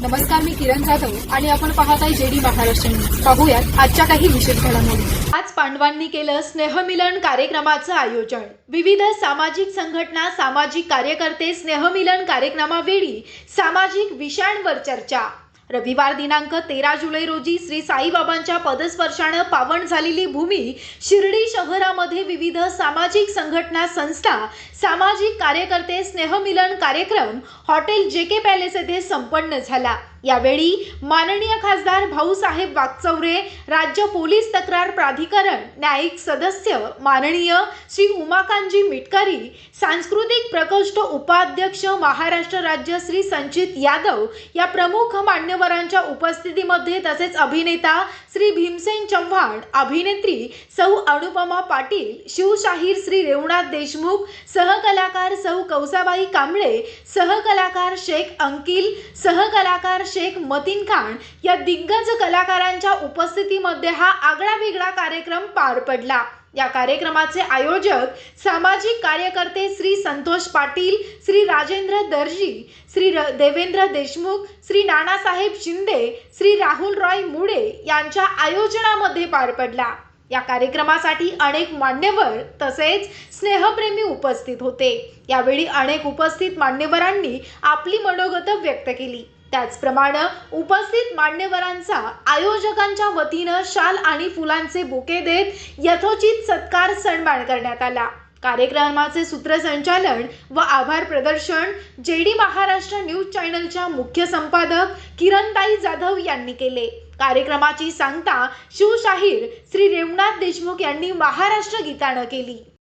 नमस्कार मी किरण जाधव आणि आपण पाहत आहे जेडी महाराष्ट्र न्यूज. पाहूयात आजच्या काही विशेष घडामोडी. आज पांडवांनी केलं स्नेहमिलन कार्यक्रमाचं आयोजन. विविध सामाजिक संघटना सामाजिक कार्यकर्ते स्नेहमिलन कार्यक्रमावेळी सामाजिक विषयांवर चर्चा. रविवार दिनांक तेरा जुलै रोजी श्री साईबाबांच्या पदस्पर्शानं पावन झालेली भूमी शिर्डी शहरामध्ये विविध सामाजिक संघटना संस्था सामाजिक कार्यकर्ते स्नेहमिलन कार्यक्रम हॉटेल जे के पॅलेस येथे संपन्न झाला. यावेळी माननीय खासदार भाऊसाहेब वागचौरे राज्य पोलीस तक्रार प्राधिकरण न्यायिक सदस्य माननीय श्री उमाकांतजी मिटकरी सांस्कृतिक प्रकोष्ठ उपाध्यक्ष महाराष्ट्र राज्य श्री संचित यादव या प्रमुख मान्यवरांच्या उपस्थितीमध्ये तसेच अभिनेता श्री भीमसेन चव्हाण अभिनेत्री सौ अनुपमा पाटील शिवशाहीर श्री रेवनाथ देशमुख सहकलाकार सौ कौसाबाई कांबळे सहकलाकार शेख अंकिल सहकलाकार शेख मतीन खान या दिग्गज कलाकारांच्या उपस्थितीमध्ये हा आगळा वेगळा कार्यक्रम पार पडला. या कार्यक्रमाचे आयोजक सामाजिक कार्यकर्ते श्री संतोष पाटील श्री राजेंद्र दर्जी श्री र- देवेंद्र देशमुख श्री नानासाहेब शिंदे श्री राहुल रॉय मुळे यांच्या आयोजनामध्ये पार पडला. या कार्यक्रमासाठी अनेक मान्यवर तसेच स्नेहप्रेमी उपस्थित होते. यावेळी अनेक उपस्थित मान्यवरांनी आपली मनोगत व्यक्त केली. त्याचप्रमाणे उपस्थित मान्यवरांचा आयोजकांच्या वतीनं शाल आणि फुलांचे बुके देत यथोचित सत्कार सन्मान करण्यात आला. कार्यक्रमाचे सूत्रसंचालन व आभार प्रदर्शन जे डी महाराष्ट्र न्यूज चॅनलच्या मुख्य संपादक किरणताई जाधव यांनी केले. कार्यक्रमाची सांगता शिवशाहीर श्री रेवनाथ देशमुख यांनी महाराष्ट्र गीतानं केली.